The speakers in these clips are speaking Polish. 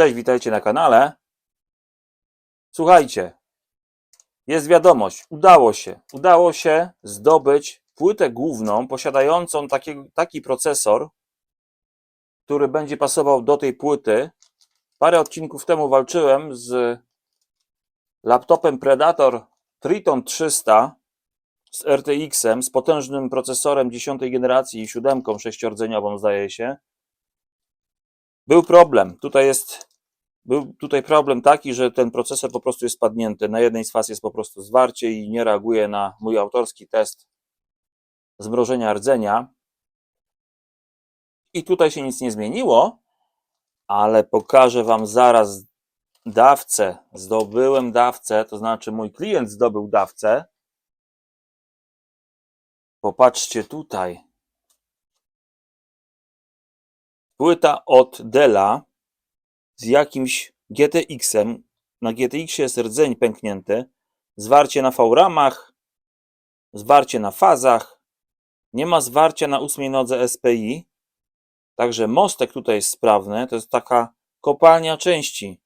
Cześć, witajcie na kanale. Słuchajcie, jest wiadomość, udało się, udało się zdobyć płytę główną posiadającą taki, taki procesor, który będzie pasował do tej płyty. Parę odcinków temu walczyłem z laptopem Predator Triton 300 z RTX-em, z potężnym procesorem 10 generacji i siódemką sześciordzeniową zdaje się. Był problem. Tutaj jest był tutaj problem taki, że ten procesor po prostu jest spadnięty. Na jednej z faz jest po prostu zwarcie i nie reaguje na mój autorski test zmrożenia rdzenia. I tutaj się nic nie zmieniło, ale pokażę Wam zaraz dawcę. Zdobyłem dawcę, to znaczy mój klient zdobył dawcę. Popatrzcie tutaj. Płyta od Della z jakimś GTX-em. Na GTX jest rdzeń pęknięty. Zwarcie na V-ramach, zwarcie na fazach. Nie ma zwarcia na ósmej nodze SPI. Także mostek tutaj jest sprawny. To jest taka kopalnia części.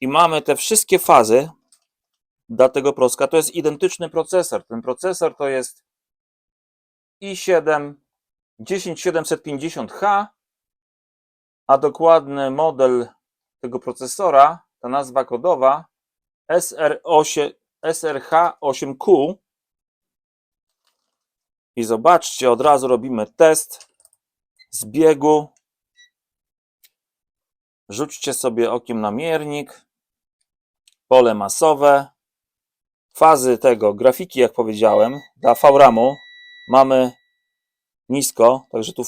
I mamy te wszystkie fazy dla tego proska. To jest identyczny procesor. Ten procesor to jest i7 10750H, a dokładny model tego procesora, ta nazwa kodowa SR8, SRH8Q. I zobaczcie, od razu robimy test zbiegu. Rzućcie sobie okiem na miernik, pole masowe, fazy tego, grafiki, jak powiedziałem, dla VRAMu mamy nisko, także tu,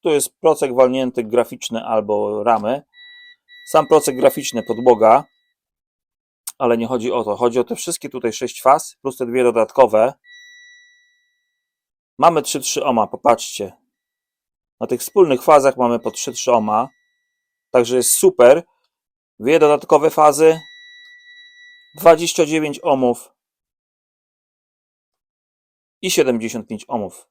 tu jest procek walnięty graficzny albo ramy. Sam procek graficzny podłoga, ale nie chodzi o to. Chodzi o te wszystkie tutaj sześć faz, plus te dwie dodatkowe. Mamy 3-3 ohma, popatrzcie. Na tych wspólnych fazach mamy po 3-3 ohma, także jest super. Dwie dodatkowe fazy, 29 ohmów i 75 ohmów.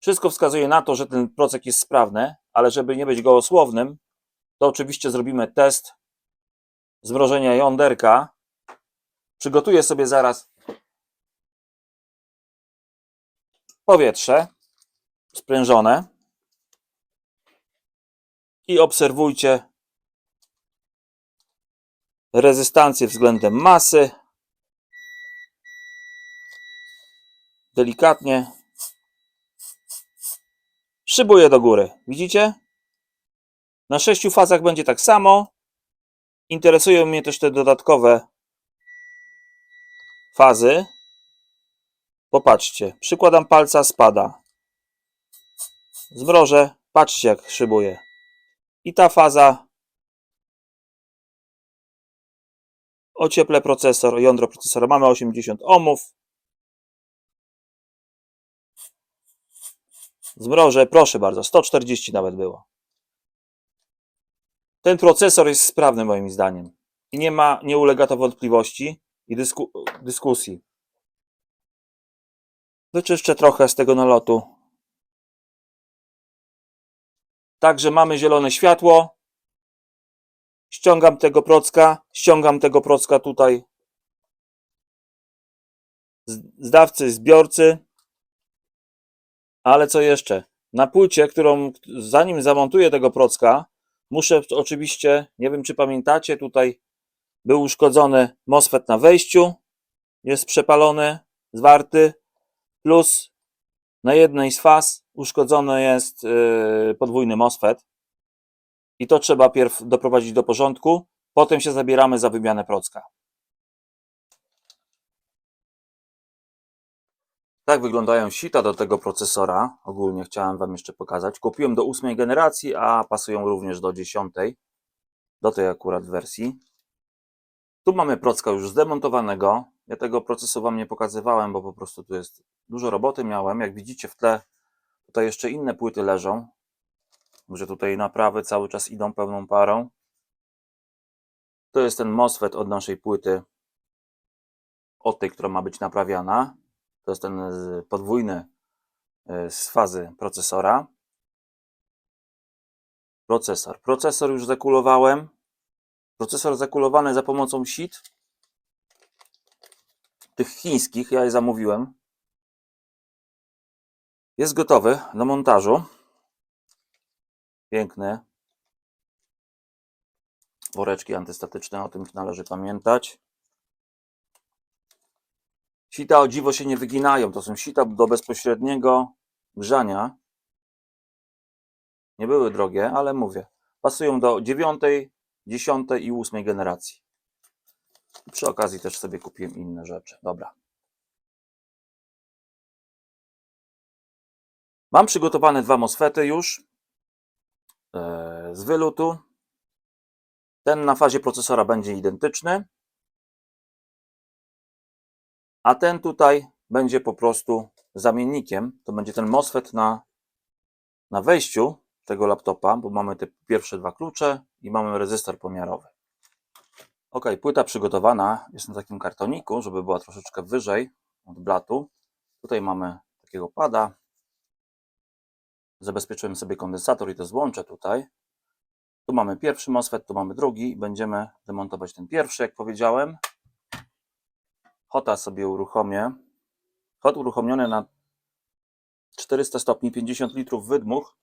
Wszystko wskazuje na to, że ten procek jest sprawny, ale żeby nie być gołosłownym, to oczywiście zrobimy test zmrożenia jąderka. Przygotuję sobie zaraz powietrze sprężone i obserwujcie rezystancję względem masy. Delikatnie szybuję do góry. Widzicie? Na sześciu fazach będzie tak samo. Interesują mnie też te dodatkowe fazy. Popatrzcie, przykładam palca, spada. Zmrożę, patrzcie jak szybuje. I ta faza ocieplę procesor, jądro procesora. Mamy 80 ohmów. Zmrożę, proszę bardzo, 140 nawet było. Ten procesor jest sprawny moim zdaniem. I nie ma, nie ulega to wątpliwości i dysku, dyskusji. Wyczyszczę trochę z tego nalotu. Także mamy zielone światło. Ściągam tego procka, ściągam tego procka tutaj z z dawcy, zbiorcy. Ale co jeszcze? Na płycie, którą zanim zamontuję tego procka, muszę oczywiście, nie wiem czy pamiętacie, tutaj był uszkodzony MOSFET na wejściu, jest przepalony, zwarty, plus na jednej z faz uszkodzony jest yy, podwójny MOSFET i to trzeba pierw doprowadzić do porządku, potem się zabieramy za wymianę procka. Tak wyglądają sita do tego procesora. Ogólnie chciałem Wam jeszcze pokazać. Kupiłem do ósmej generacji, a pasują również do dziesiątej. Do tej akurat wersji. Tu mamy procka już zdemontowanego. Ja tego procesu Wam nie pokazywałem, bo po prostu tu jest dużo roboty miałem. Jak widzicie w tle, tutaj jeszcze inne płyty leżą. Że tutaj naprawy cały czas idą pełną parą. To jest ten MOSFET od naszej płyty. Od tej, która ma być naprawiana. To jest ten y, podwójny y, z fazy procesora. Procesor. Procesor już zakulowałem. Procesor zakulowany za pomocą sit. Tych chińskich, ja je zamówiłem. Jest gotowy do montażu. Piękny. Woreczki antystatyczne, o tym należy pamiętać. Sita o dziwo się nie wyginają. To są sita do bezpośredniego grzania. Nie były drogie, ale mówię. Pasują do dziewiątej, dziesiątej i ósmej generacji. Przy okazji też sobie kupiłem inne rzeczy. Dobra. Mam przygotowane dwa MOSFETy już e, z wylutu. Ten na fazie procesora będzie identyczny, a ten tutaj będzie po prostu zamiennikiem. To będzie ten MOSFET na, na wejściu tego laptopa, bo mamy te pierwsze dwa klucze i mamy rezystor pomiarowy. Ok, płyta przygotowana jest na takim kartoniku, żeby była troszeczkę wyżej od blatu. Tutaj mamy takiego pada. Zabezpieczyłem sobie kondensator i to złączę tutaj. Tu mamy pierwszy MOSFET, tu mamy drugi. Będziemy demontować ten pierwszy, jak powiedziałem. Hota sobie uruchomię. Hot uruchomiony na 400 stopni, 50 litrów wydmuch.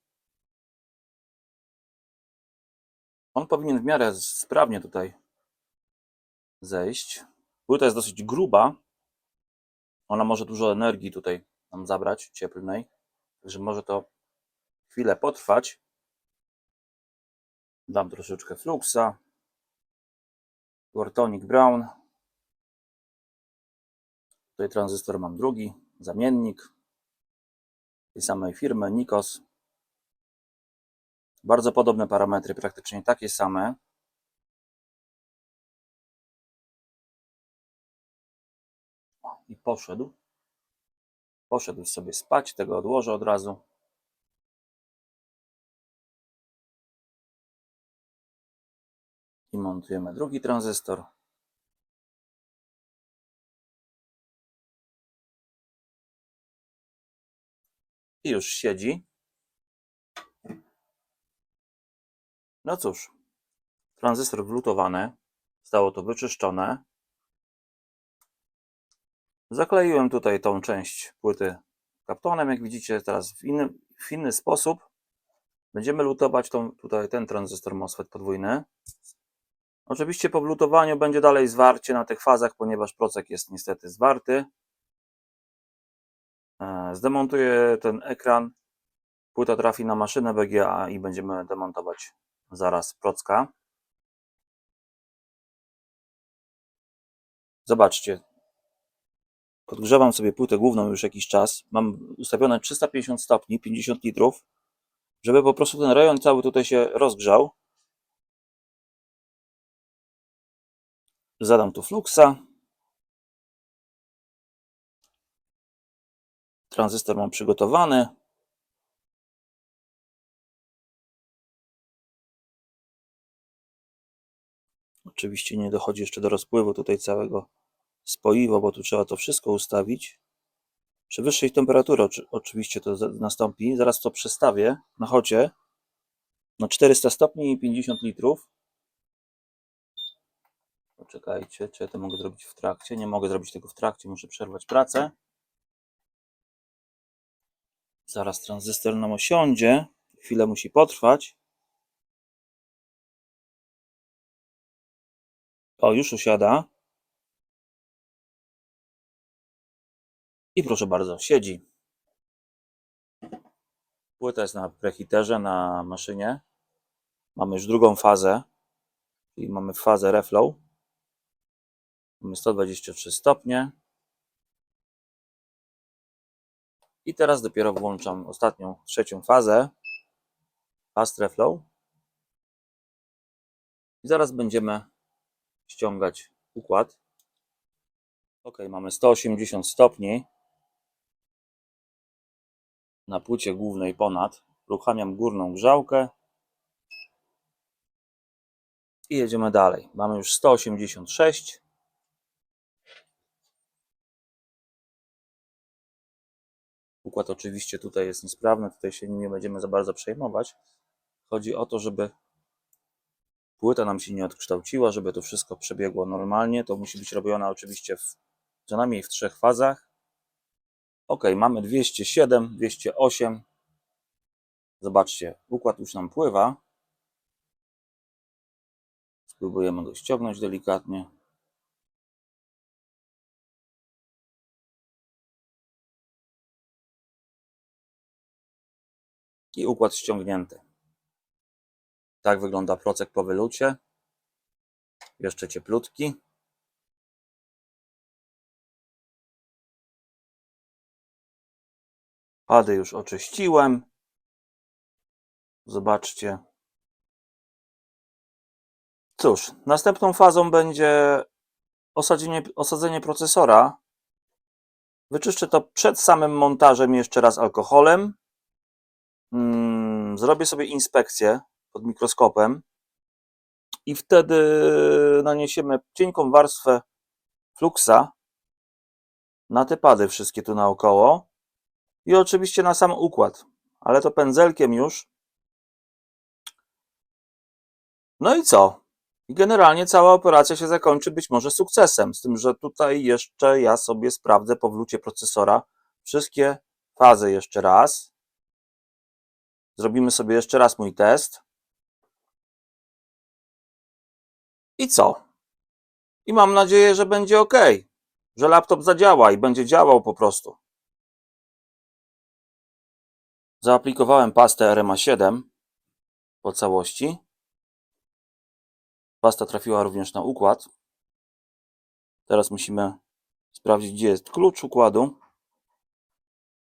On powinien w miarę sprawnie tutaj zejść. Płyta jest dosyć gruba. Ona może dużo energii tutaj nam zabrać, cieplnej. Także może to chwilę potrwać. Dam troszeczkę fluxa. Wartonic Brown. Tutaj tranzystor mam drugi, zamiennik tej samej firmy, Nikos. Bardzo podobne parametry, praktycznie takie same. I poszedł. Poszedł sobie spać, tego odłożę od razu. I montujemy drugi tranzystor. I już siedzi. No cóż, tranzystor wlutowany, zostało to wyczyszczone. Zakleiłem tutaj tą część płyty kaptonem, jak widzicie teraz w inny, w inny sposób. Będziemy lutować tą, tutaj ten tranzystor MOSFET podwójny. Oczywiście po wlutowaniu będzie dalej zwarcie na tych fazach, ponieważ procek jest niestety zwarty. E, Zdemontuję ten ekran. Płyta trafi na maszynę BGA i będziemy demontować zaraz procka. Zobaczcie. Podgrzewam sobie płytę główną już jakiś czas. Mam ustawione 350 stopni, 50 litrów, żeby po prostu ten rejon cały tutaj się rozgrzał. Zadam tu fluxa. Tranzystor mam przygotowany. Oczywiście nie dochodzi jeszcze do rozpływu tutaj całego spoiwa, bo tu trzeba to wszystko ustawić. Przy wyższej temperaturze oczy- oczywiście to nastąpi. Zaraz to przestawię na chocie na 400 stopni i 50 litrów. Poczekajcie, czy ja to mogę zrobić w trakcie? Nie mogę zrobić tego w trakcie, muszę przerwać pracę. Zaraz tranzystor nam osiądzie. Chwilę musi potrwać. O, już osiada. I proszę bardzo, siedzi. Płyta jest na prehiterze, na maszynie. Mamy już drugą fazę, czyli mamy fazę reflow. Mamy 123 stopnie. I teraz dopiero włączam ostatnią, trzecią fazę. Fast reflow. I zaraz będziemy ściągać układ. Ok, mamy 180 stopni na płycie głównej ponad. Uruchamiam górną grzałkę i jedziemy dalej. Mamy już 186. Układ oczywiście tutaj jest niesprawny, tutaj się nim nie będziemy za bardzo przejmować. Chodzi o to, żeby płyta nam się nie odkształciła, żeby to wszystko przebiegło normalnie. To musi być robione oczywiście w, co najmniej w trzech fazach. Ok, mamy 207, 208. Zobaczcie, układ już nam pływa. Spróbujemy go ściągnąć delikatnie. I układ ściągnięty. Tak wygląda procek po wylucie. Jeszcze cieplutki. Pady już oczyściłem. Zobaczcie. Cóż, następną fazą będzie osadzenie, osadzenie procesora. Wyczyszczę to przed samym montażem jeszcze raz alkoholem. Mm, Zrobię sobie inspekcję pod mikroskopem i wtedy naniesiemy cienką warstwę fluksa na te pady wszystkie tu naokoło i oczywiście na sam układ, ale to pędzelkiem już. No i co? I generalnie cała operacja się zakończy być może sukcesem, z tym, że tutaj jeszcze ja sobie sprawdzę po wlucie procesora wszystkie fazy jeszcze raz. Zrobimy sobie jeszcze raz mój test. I co? I mam nadzieję, że będzie ok, że laptop zadziała i będzie działał po prostu. Zaaplikowałem pastę RMA 7 po całości. Pasta trafiła również na układ. Teraz musimy sprawdzić, gdzie jest klucz układu.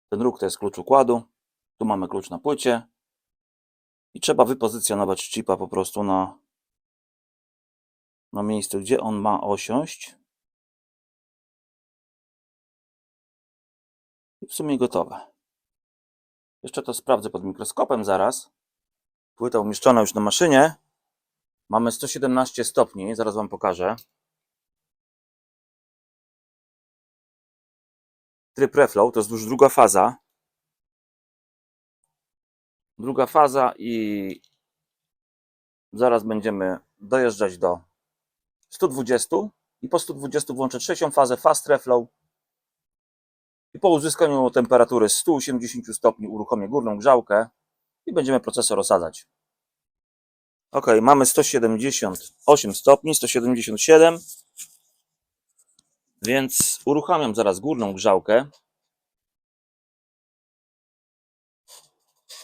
Ten róg to jest klucz układu. Tu mamy klucz na płycie. I trzeba wypozycjonować chipa po prostu na, na miejscu, gdzie on ma osiąść. I w sumie gotowe. Jeszcze to sprawdzę pod mikroskopem zaraz. Płyta umieszczona już na maszynie. Mamy 117 stopni, zaraz Wam pokażę. Tryb reflow to jest już druga faza. Druga faza i zaraz będziemy dojeżdżać do 120 i po 120 włączę trzecią fazę fast reflow i po uzyskaniu temperatury 180 stopni uruchomię górną grzałkę i będziemy procesor osadzać. Ok, mamy 178 stopni, 177. Więc uruchamiam zaraz górną grzałkę.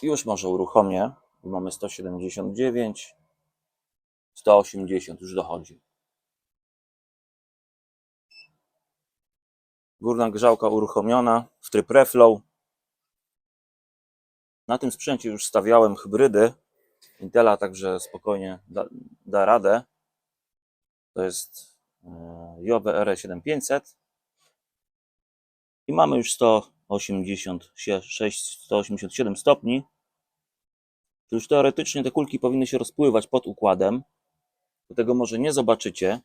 Już może uruchomię, mamy 179, 180 już dochodzi. Górna grzałka uruchomiona w tryb reflow. Na tym sprzęcie już stawiałem hybrydy Intela, także spokojnie da, da radę. To jest e, Jowe RE7500 i mamy już 186, 187 stopni. To już teoretycznie te kulki powinny się rozpływać pod układem. Do tego może nie zobaczycie.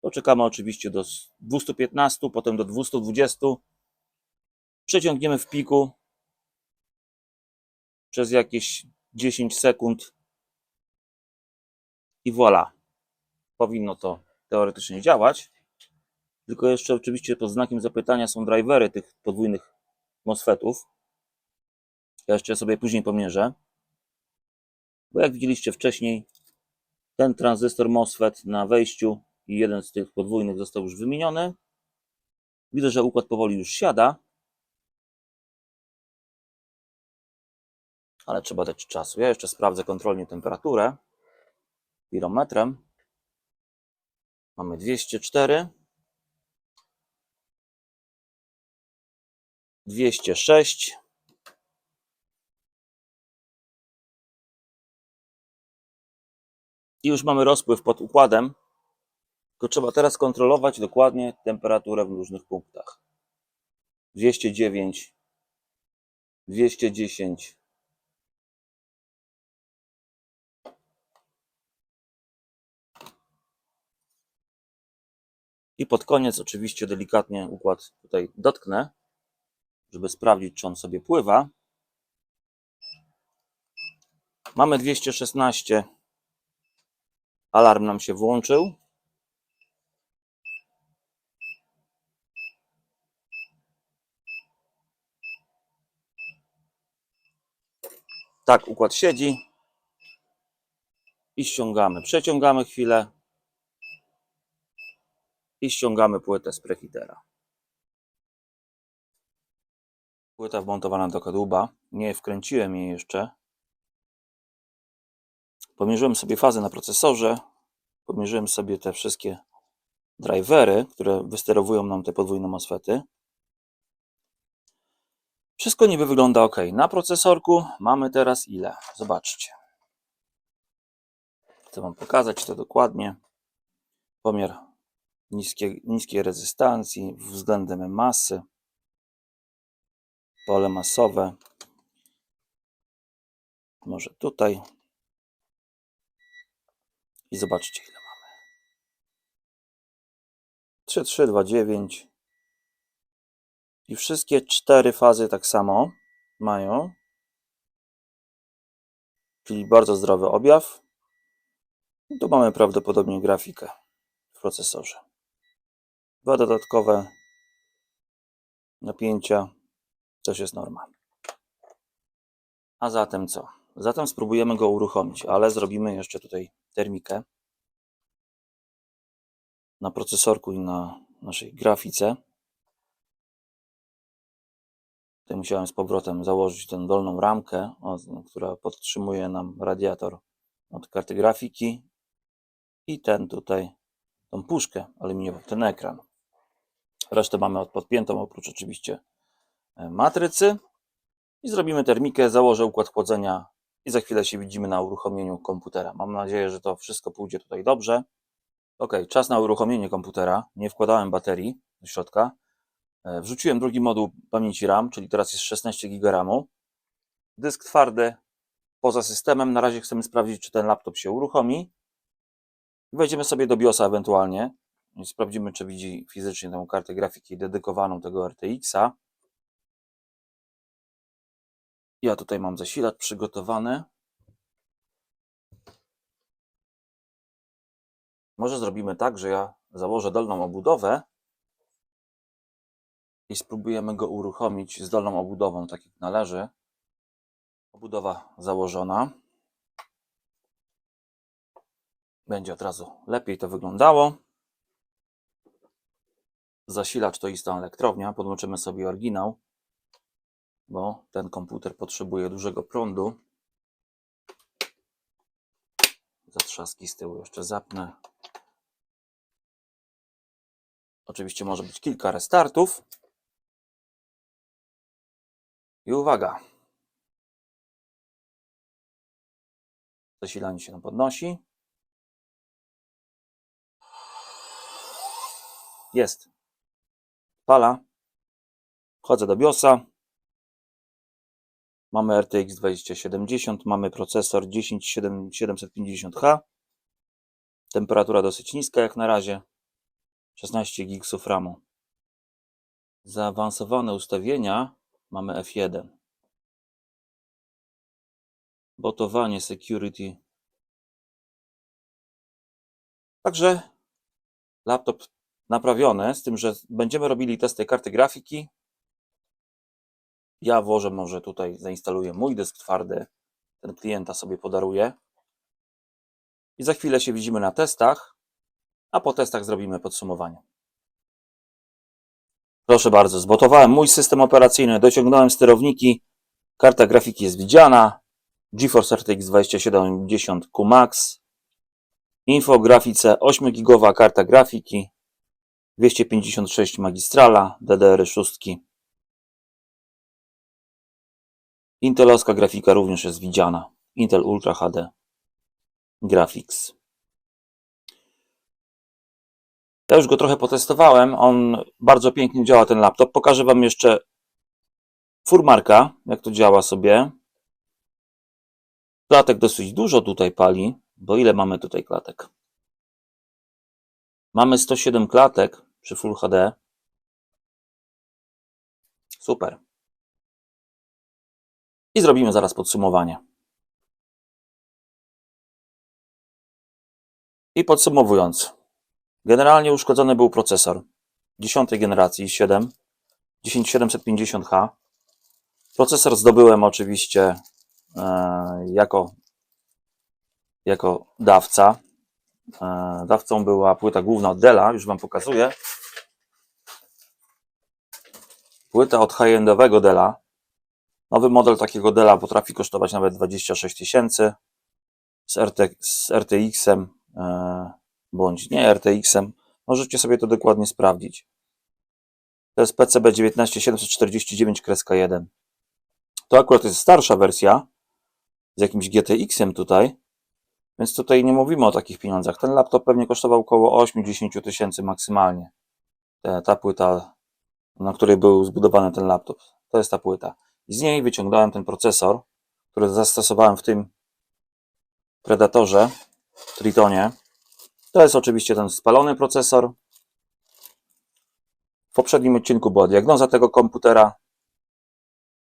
Poczekamy oczywiście do 215, potem do 220. Przeciągniemy w piku przez jakieś 10 sekund i voilà. Powinno to teoretycznie działać. Tylko jeszcze oczywiście pod znakiem zapytania są drivery tych podwójnych MOSFETów. Ja jeszcze sobie później pomierzę. Bo jak widzieliście wcześniej, ten tranzystor MOSFET na wejściu i jeden z tych podwójnych został już wymieniony. Widzę, że układ powoli już siada. ale trzeba dać czasu. Ja jeszcze sprawdzę kontrolnie temperaturę pirometrem. Mamy 204, 206. I już mamy rozpływ pod układem. Tylko trzeba teraz kontrolować dokładnie temperaturę w różnych punktach. 209, 210, I pod koniec oczywiście delikatnie układ tutaj dotknę, żeby sprawdzić, czy on sobie pływa. Mamy 216. Alarm nam się włączył. Tak, układ siedzi. I ściągamy. Przeciągamy chwilę. I ściągamy płytę z prehitera. Płyta wmontowana do kadłuba. Nie wkręciłem jej jeszcze. Pomierzyłem sobie fazę na procesorze. Pomierzyłem sobie te wszystkie drivery, które wysterowują nam te podwójne MOSFETy. Wszystko niby wygląda ok. Na procesorku mamy teraz ile? Zobaczcie. Chcę Wam pokazać to dokładnie. Pomiar niskiej, niskiej rezystancji względem masy. Pole masowe. Może tutaj. I zobaczcie ile mamy. 3329. I wszystkie cztery fazy tak samo mają. Czyli bardzo zdrowy objaw. I tu mamy prawdopodobnie grafikę w procesorze. Dwa dodatkowe napięcia też jest norma. A zatem co? Zatem spróbujemy go uruchomić, ale zrobimy jeszcze tutaj termikę na procesorku i na naszej grafice. Tutaj musiałem z powrotem założyć tę dolną ramkę, która podtrzymuje nam radiator od karty grafiki i ten tutaj, tą puszkę aluminiową, ten ekran. Resztę mamy od- podpiętą, oprócz oczywiście matrycy. I zrobimy termikę, założę układ chłodzenia i za chwilę się widzimy na uruchomieniu komputera. Mam nadzieję, że to wszystko pójdzie tutaj dobrze. Ok, czas na uruchomienie komputera. Nie wkładałem baterii do środka. E, Wrzuciłem drugi moduł pamięci RAM, czyli teraz jest 16 GB RAMu. Dysk twardy poza systemem. Na razie chcemy sprawdzić, czy ten laptop się uruchomi. Wejdziemy sobie do BIOSa ewentualnie sprawdzimy, czy widzi fizycznie tę kartę grafiki dedykowaną tego RTX-a. Ja tutaj mam zasilacz przygotowany. Może zrobimy tak, że ja założę dolną obudowę i spróbujemy go uruchomić z dolną obudową, tak jak należy. Obudowa założona. Będzie od razu lepiej to wyglądało. Zasilacz to istna elektrownia. Podłączymy sobie oryginał, bo ten komputer potrzebuje dużego prądu. Zatrzaski z tyłu jeszcze zapnę. Oczywiście może być kilka restartów. I uwaga. Zasilanie się nam podnosi. Jest. Pala. Wchodzę do BIOSa. Mamy RTX 2070, mamy procesor 10750H. Temperatura dosyć niska jak na razie. 16 GB RAMu. Zaawansowane ustawienia mamy F1. Botowanie security. Także laptop naprawiony, z tym, że będziemy robili testy karty grafiki. Ja włożę może tutaj, zainstaluję mój dysk twardy. Ten klienta sobie podaruję. I za chwilę się widzimy na testach, a po testach zrobimy podsumowanie. Proszę bardzo, zbotowałem mój system operacyjny, dociągnąłem sterowniki, karta grafiki jest widziana, GeForce RTX 2070 QMax, infografice 8 GB karta grafiki, 256 magistrala, DDR6. Intelowska grafika również jest widziana. Intel Ultra HD Graphics. Ja już go trochę potestowałem. On bardzo pięknie działa, ten laptop. Pokażę Wam jeszcze furmarka, jak to działa sobie. Klatek dosyć dużo tutaj pali, bo ile mamy tutaj klatek? Mamy 107 klatek przy Full HD. Super i zrobimy zaraz podsumowanie. I podsumowując, generalnie uszkodzony był procesor 10 generacji 7 10750H. Procesor zdobyłem oczywiście e, jako, jako dawca. E, dawcą była płyta główna od Dela, już Wam pokazuję. Płyta od high-endowego Dela, Nowy model takiego Della potrafi kosztować nawet 26 tysięcy z, RT, z RTX-em e, bądź nie RTX-em. Możecie sobie to dokładnie sprawdzić. To jest PCB 19749-1. To akurat jest starsza wersja z jakimś GTX-em tutaj, więc tutaj nie mówimy o takich pieniądzach. Ten laptop pewnie kosztował około 8-10 tysięcy maksymalnie. Ta, ta płyta, na której był zbudowany ten laptop, to jest ta płyta. I z niej wyciągnąłem ten procesor, który zastosowałem w tym Predatorze, Tritonie. To jest oczywiście ten spalony procesor. W poprzednim odcinku była diagnoza tego komputera.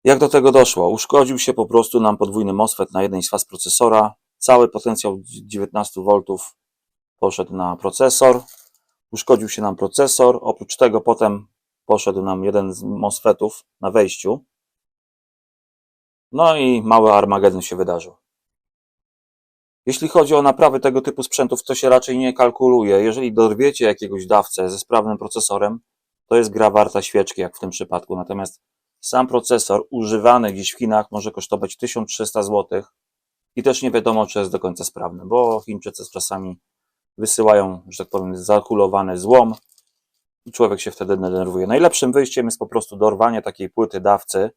Jak do tego doszło? Uszkodził się po prostu nam podwójny MOSFET na jednej z faz procesora. Cały potencjał 19 V poszedł na procesor. Uszkodził się nam procesor. Oprócz tego potem poszedł nam jeden z MOSFETów na wejściu. No i mały Armagedon się wydarzył. Jeśli chodzi o naprawy tego typu sprzętów, to się raczej nie kalkuluje. Jeżeli dorwiecie jakiegoś dawcę ze sprawnym procesorem, to jest gra warta świeczki, jak w tym przypadku. Natomiast sam procesor używany gdzieś w Chinach może kosztować 1300 zł i też nie wiadomo, czy jest do końca sprawny, bo Chińczycy czasami wysyłają, że tak powiem, zakulowany złom i człowiek się wtedy denerwuje. Najlepszym wyjściem jest po prostu dorwanie takiej płyty dawcy,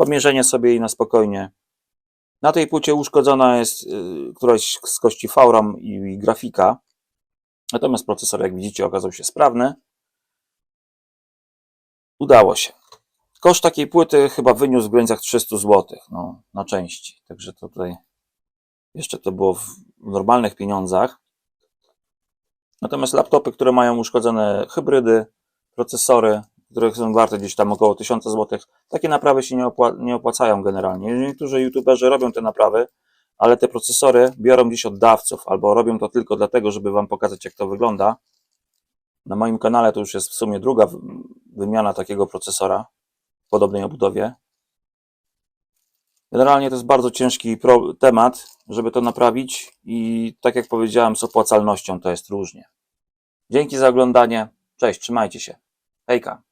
pomierzenie sobie jej na spokojnie. Na tej płycie uszkodzona jest y, któraś z kości VRAM i, grafika, natomiast procesor, jak widzicie, okazał się sprawny. Udało się. Koszt takiej płyty chyba wyniósł w granicach 300 zł no, na części. Także tutaj jeszcze to było w normalnych pieniądzach. Natomiast laptopy, które mają uszkodzone hybrydy, procesory, które są warte gdzieś tam około 1000 zł, takie naprawy się nie, opła nie opłacają generalnie. Niektórzy youtuberzy robią te naprawy, ale te procesory biorą gdzieś od dawców, albo robią to tylko dlatego, żeby Wam pokazać, jak to wygląda. Na moim kanale to już jest w sumie druga wymiana takiego procesora w podobnej obudowie. Generalnie to jest bardzo ciężki temat, żeby to naprawić i tak jak powiedziałem, z opłacalnością to jest różnie. Dzięki za oglądanie. Cześć, trzymajcie się. Hejka.